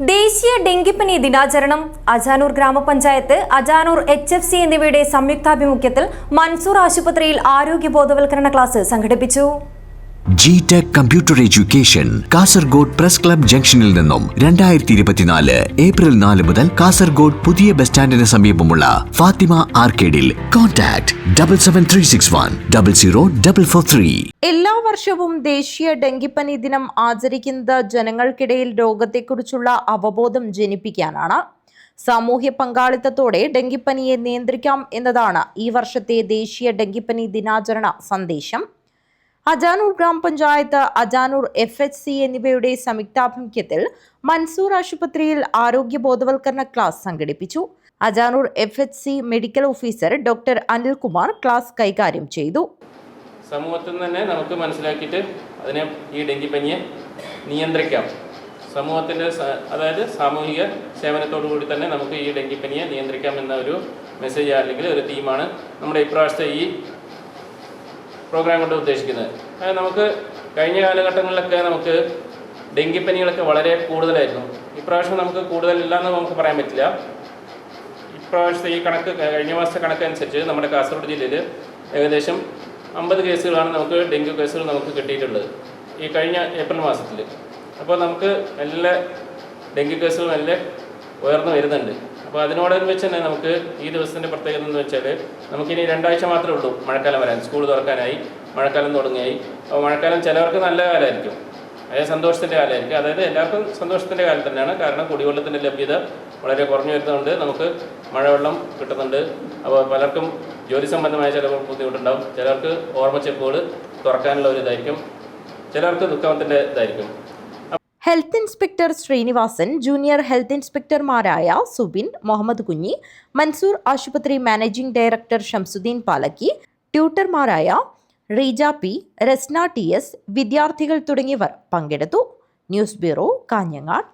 ദേശീയ ഡെങ്കിപ്പനി ദിനാചരണം അജാനൂർ ഗ്രാമപഞ്ചായത്ത് അജാനൂർ എച്ച് എഫ് സി എന്നിവയുടെ സംയുക്താഭിമുഖ്യത്തിൽ മൻസൂർ ആശുപത്രിയിൽ ആരോഗ്യ ബോധവൽക്കരണ ക്ലാസ് സംഘടിപ്പിച്ചു. G tech computer education Kasaragod press club ജംഗ്ഷനിൽ നിന്നും രണ്ടായിരത്തി ഇരുപത്തിനാല് ഏപ്രിൽ നാല് മുതൽ കാസർഗോഡ് പുതിയ ബസ് സ്റ്റാൻഡിന് സമീപമുള്ള Fathima ആർക്കേഡിൽ contact double seven three six one double zero double four three എല്ലാ വർഷവും ദേശീയ ഡെങ്കിപ്പനി ദിനം ആചരിക്കുന്നത് ജനങ്ങൾക്കിടയിൽ രോഗത്തെക്കുറിച്ചുള്ള അവബോധം ജനിപ്പിക്കാനാണ്. സാമൂഹ്യ പങ്കാളിത്തത്തോടെ ഡെങ്കിപ്പനിയെ നിയന്ത്രിക്കാം എന്നതാണ് ഈ വർഷത്തെ ദേശീയ ഡെങ്കിപ്പനി ദിനാചരണ സന്ദേശം. അജാനൂർ ഗ്രാമപഞ്ചായത്ത് അജാനൂർ എഫ് എച്ച് സി എന്നിവയുടെ സംയുക്താഭിമുഖ്യത്തിൽ മൻസൂർ ആശുപത്രിയിൽ ആരോഗ്യ ബോധവൽക്കരണ ക്ലാസ് സംഘടിപ്പിച്ചു. Ajanur F H C medical officer doctor Anilkumar class കൈകാര്യം ചെയ്തു. സമൂഹത്തിൽ തന്നെ നമുക്ക് മനസ്സിലാക്കിയിട്ട് അതിനെ ഈ ഡെങ്കിപ്പനിയെ നിയന്ത്രിക്കാം. സമൂഹത്തിന്റെ അതായത് സാമൂഹിക സേവനത്തോടു കൂടി തന്നെ നമുക്ക് ഈ ഡെങ്കിപ്പനിയെ നിയന്ത്രിക്കാം എന്ന ഒരു മെസ്സേജ് അല്ലെങ്കിൽ ഒരു തീമാണ് നമ്മുടെ ഇപ്രാവശ്യത്തെ ഈ പ്രോഗ്രാം കൊണ്ട് ഉദ്ദേശിക്കുന്നത്. നമുക്ക് കഴിഞ്ഞ കാലഘട്ടങ്ങളിലൊക്കെ നമുക്ക് ഡെങ്കിപ്പനികളൊക്കെ വളരെ കൂടുതലായിരുന്നു. ഇപ്രാവശ്യം നമുക്ക് കൂടുതലില്ല എന്ന് നമുക്ക് പറയാൻ പറ്റില്ല. ഇപ്രാവശ്യത്തെ ഈ കണക്ക് കഴിഞ്ഞ മാസത്തെ കണക്ക് അനുസരിച്ച് നമ്മുടെ കാസർഗോഡ് ജില്ലയിൽ ഏകദേശം അമ്പത് കേസുകളാണ് നമുക്ക് ഡെങ്കി കേസുകൾ നമുക്ക് കിട്ടിയിട്ടുള്ളത് ഈ കഴിഞ്ഞ ഏപ്രിൽ മാസത്തിൽ അപ്പോൾ നമുക്ക് നല്ല ഡെങ്കി കേസുകൾ നല്ല ഉയർന്നു വരുന്നുണ്ട്. അപ്പോൾ അതിനോടനുബന്ധിച്ച് തന്നെ നമുക്ക് ഈ ദിവസത്തിന്റെ പ്രത്യേകത എന്ന് വെച്ചാൽ നമുക്കിനി രണ്ടാഴ്ച മാത്രമേ ഉള്ളൂ മഴക്കാലം വരാൻ. സ്കൂൾ തുറക്കാനായി മഴക്കാലം തുടങ്ങിയായി അപ്പോൾ മഴക്കാലം ചിലവർക്ക് നല്ല കാലമായിരിക്കും. അതായത് സന്തോഷത്തിന്റെ കാലമായിരിക്കും. അതായത് എല്ലാവർക്കും സന്തോഷത്തിന്റെ കാലം തന്നെയാണ്. കാരണം കുടിവെള്ളത്തിന്റെ ലഭ്യത വളരെ കുറഞ്ഞു വരുന്നതുകൊണ്ട് നമുക്ക് മഴവെള്ളം കിട്ടുന്നുണ്ട്. അപ്പോൾ പലർക്കും ജോലി സംബന്ധമായ ചില ബുദ്ധിമുട്ടുണ്ടാവും. ചിലർക്ക് ഓർമ്മച്ചെപ്പുകൾ തുറക്കാനുള്ള ഒരു ഇതായിരിക്കും. ചിലർക്ക് ദുഃഖത്തിന്റെ ഇതായിരിക്കും. Health inspector Srinivasan junior health ഇൻസ്പെക്ടർമാരായ Subin Muhammad Kunhi Mansoor ആശുപത്രി managing director Shamsuddin Palakki ട്യൂട്ടർമാരായ Reeja P Rasna T S വിദ്യാർത്ഥികൾ തുടങ്ങിയവർ പങ്കെടുത്തു. News bureau Kanhangad.